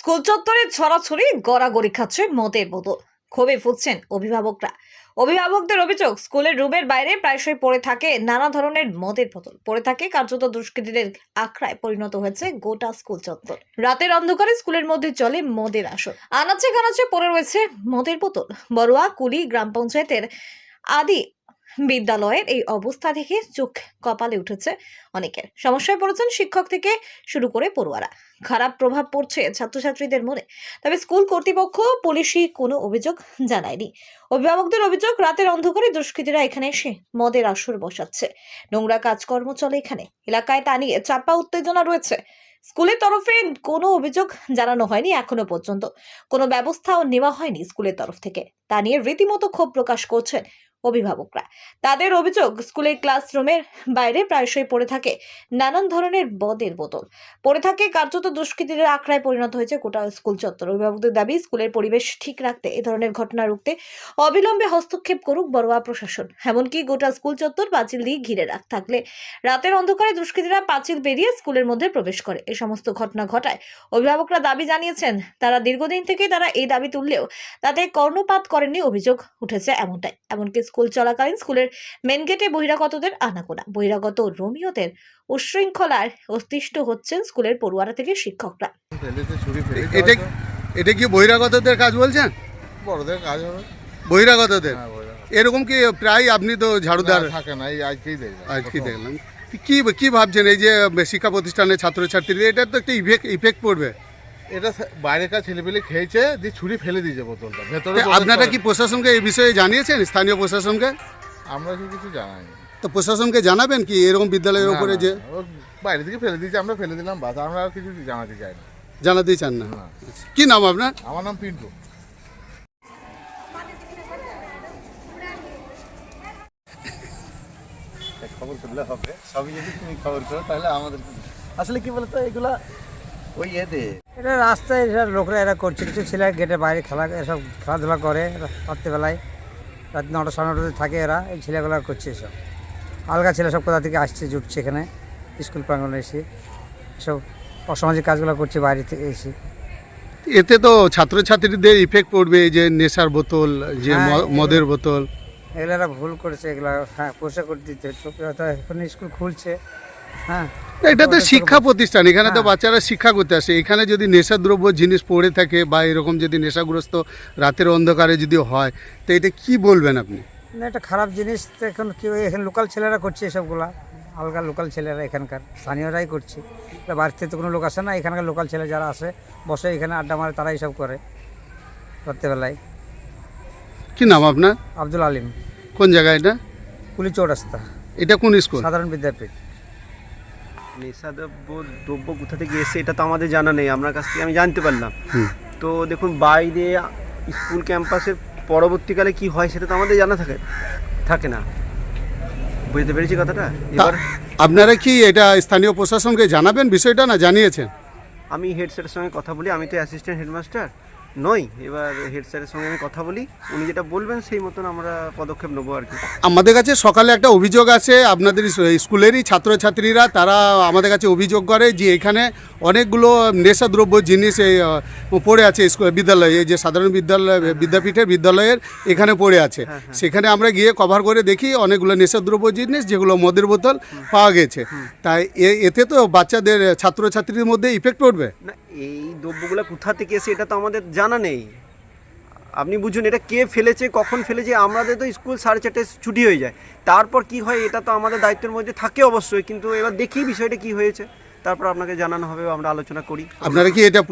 School চত্বরে ছড়াছড়ি, গড়াগড়ি খাচ্ছে মদের বোতল ক্ষোভে ফুটছেন অভিভাবকরা। অভিভাবকদের অভিযোগ, স্কুলের রুমের বাইরে প্রায়শই পড়ে থাকে নানা ধরনের মদের বোতল পড়ে থাকে কার্যত দুষ্কৃতীদের আখড়ায় পরিণত হয়েছে গোটা স্কুল চত্বর। রাতের অন্ধকারে স্কুলের মধ্যে চলে মদের আসর। আনাচে কানাচে পড়ে রয়েছে মদের বোতল। বড়ুয়া কুলি গ্রাম পঞ্চায়েতের আদি বিদ্যালয়ের এই অবস্থা দেখে চোখ কপালে উঠেছে অনেকের। সমস্যায় পড়েছেন শিক্ষক থেকে শুরু করে পড়ুয়ারা। খারাপ প্রভাব পড়ছে ছাত্রছাত্রীদের মনে। তবে স্কুল কর্তৃপক্ষ পুলিশি কোনো অভিযোগ জানায়নি। অভিভাবকদের অভিযোগ, রাতের অন্ধকারে দুষ্কৃতীরা এখানে এসে মদের আসর বসাচ্ছে। নোংরা কাজকর্ম চলে এখানে। এলাকায় তা নিয়ে চাপা উত্তেজনা রয়েছে। স্কুলের তরফে কোনো অভিযোগ জানানো হয়নি এখনও পর্যন্ত। কোনো ব্যবস্থাও নেওয়া হয়নি স্কুলের তরফ থেকে। তা নিয়ে রীতিমতো ক্ষোভ প্রকাশ করছেন অভিভাবকরা। তাদের অভিযোগ, স্কুলের ক্লাসরুমের বাইরে প্রায়শই পড়ে থাকে নানান ধরনের বদের বোতল। পড়ে থাকে কার্যত দুষ্কৃতীদের আখড়ায় পরিণত হয়েছে গোটা স্কুল চত্বর। অভিভাবকদের দাবি, স্কুলের পরিবেশ ঠিক রাখতে এ ধরনের ঘটনা রুখতে অবিলম্বে হস্তক্ষেপ করুক বড়োয়া প্রশাসন। এমনকি গোটা স্কুল চত্বর পাঁচিল দিয়ে ঘিরে রাখ থাকলে রাতের অন্ধকারে দুষ্কৃতীরা পাঁচিল পেরিয়ে স্কুলের মধ্যে প্রবেশ করে। এ সমস্ত ঘটনা ঘটায় অভিভাবকরা দাবি জানিয়েছেন, তারা দীর্ঘদিন থেকে তারা এই দাবি তুললেও তাতে কর্ণপাত করেননি অভিযোগ উঠেছে এমনটাই। এমনকি স্কুল চলাকালীন স্কুলের মেন গেটে বহিরাগতদের আনাগোনা। বহিরাগত রোমিওদের উচ্ছৃঙ্খলার অতিষ্ঠ হচ্ছেন স্কুলের পড়ুয়ারা থেকে শিক্ষকরা। এটা এটা কি বহিরাগতদের কাজ বলছেন? বড়দের কাজ হবে। বহিরাগতদের? হ্যাঁ। এরকম কি প্রায় আপনি তো ঝাড়ুদার থাকে না এই আজকেই দেখলাম আজ কি দেখলাম। কি কি ভাবছেন এই যে শিক্ষা প্রতিষ্ঠানের ছাত্রছাত্রীদের? এটার তো একটা ইফেক্ট ইফেক্ট পড়বে। এটা বাইরেকার ছেলেপেলে খেয়েছে দিয়ে ছুরি ফেলে দিয়েছে বোতলটা ভেতরে আপনারা কি প্রশাসনকে এই বিষয়ে জানিয়েছেন স্থানীয় প্রশাসনকে? আমরা কি কিছু জানাই তো প্রশাসনকে জানাবেন কি এরকম বিদ্যালয়ের উপরে যে ও বাইরে থেকে ফেলে দিয়েছে আমরা ফেলে দিলাম বাস আমরা আর কিছু জানাতে চাই না। জানাতেই চান না? না। কি নাম আপনার? আমার নাম পিন্টু। খবর করলে হবে। সবই যদি তুমি খবর করো তাহলে আমাদের আসলে কি বলতো এগুলা ওই এতে এটা রাস্তায় এরা লোকরা এরা করছে কিছু ছেলে গেটে বাইরে খেলা এসব খেলাধুলা করে রাত্রিবেলায়। রাত নটা সাড়ে নটাতে থাকে এরা এই ছেলেগুলা করছে এসব। আলগা ছেলে সব কোথা থেকে আসছে জুটছে এখানে স্কুল প্রাঙ্গনে এসে। সব অসামাজিক কাজগুলো করছে বাইরে থেকে এসে। এতে তো ছাত্রছাত্রীদের ইফেক্ট পড়বে এই যে নেশার বোতল যে হ্যাঁ, মদের বোতল। এগুলো ভুল করেছে এগুলো হ্যাঁ পয়সা করে দিতে এখন স্কুল খুলছে হ্যাঁ। এটা তো শিক্ষা প্রতিষ্ঠান এখানে তো হ্যাঁ। বাচ্চারা শিক্ষা করতে আসে। এখানে যদি নেশাদ্রব্য জিনিস পড়ে থাকে বা এরকম যদি নেশাগ্রস্ত রাতের অন্ধকারে যদি হয় তো এটা কি বলবেন আপনি? না এটা খারাপ জিনিস তো এখন কি এখানে লোকাল ছেলেরা করছে এসবগুলা। আলগা লোকাল ছেলেরা এখানকার স্থানীয়রাই করছে। এটা থেকে তো কোনো লোক আসে না এখানকার লোকাল ছেলে যারা আসে বসে এখানে আড্ডা মারে তারাই সব করে রাত্রেবেলায়। কি নাম আপনার? আব্দুল আলিম। কোন জায়গা এটা? পুলি চৌরাস্তা। এটা কোন স্কুল? সাধারণ বিদ্যাপীঠ। নেশাদ্রব্য দ্রব্য কোথা থেকে এসে এটা তো আমাদের জানা নেই আপনার কাছ থেকে আমি জানতে পারলাম। তো দেখুন বাইরে স্কুল ক্যাম্পাসের পরবর্তীকালে কি হয় সেটা তো আমাদের জানা থাকে থাকে না। বুঝতে পেরেছি কথাটা? এবার আপনারা কি এটা স্থানীয় প্রশাসনকে জানাবেন বিষয়টা না জানিয়েছেন? আমি হেড স্যারের সঙ্গে কথা বলি আমি তো অ্যাসিস্ট্যান্ট হেডমাস্টার নই। এবার হেড স্যারের সঙ্গে আমি কথা বলি। উনি যেটা বলবেন সেই মতন আমরা পদক্ষেপ নেব আর কি। আমাদের কাছে সকালে একটা অভিযোগ আছে। আপনাদের স্কুলেরই ছাত্রছাত্রীরা তারা আমাদের কাছে অভিযোগ করে যে এখানে অনেকগুলো নেশাদ্রব্য জিনিস এই পড়ে আছে বিদ্যালয়ে। এই যে সাধারণ বিদ্যালয় বিদ্যাপীঠের বিদ্যালয়ের এখানে পড়ে আছে। সেখানে আমরা গিয়ে কভার করে দেখি অনেকগুলো নেশাদ্রব্য জিনিস যেগুলো মদের বোতল পাওয়া গেছে। তাই এতে তো বাচ্চাদের ছাত্রছাত্রীদের মধ্যে ইফেক্ট পড়বে? না এই দ্রব্যগুলো কোথা থেকে এসে এটা তো আমাদের নেই। আপনি বুঝুন এটা কে ফেলেছে, কখন ফেলেছে, আমাদের তো স্কুল সাড়ে চারটে ছুটি হয়ে যায়। তারপর কি হয়, এটা তো আমাদের দায়িত্বের মধ্যে থাকে অবশ্যই, কিন্তু এবার দেখি বিষয়টা কি হয়েছে। তারপর আপনাকে জানানো হবে, আমরা আলোচনা করি। আপনারা কি এটা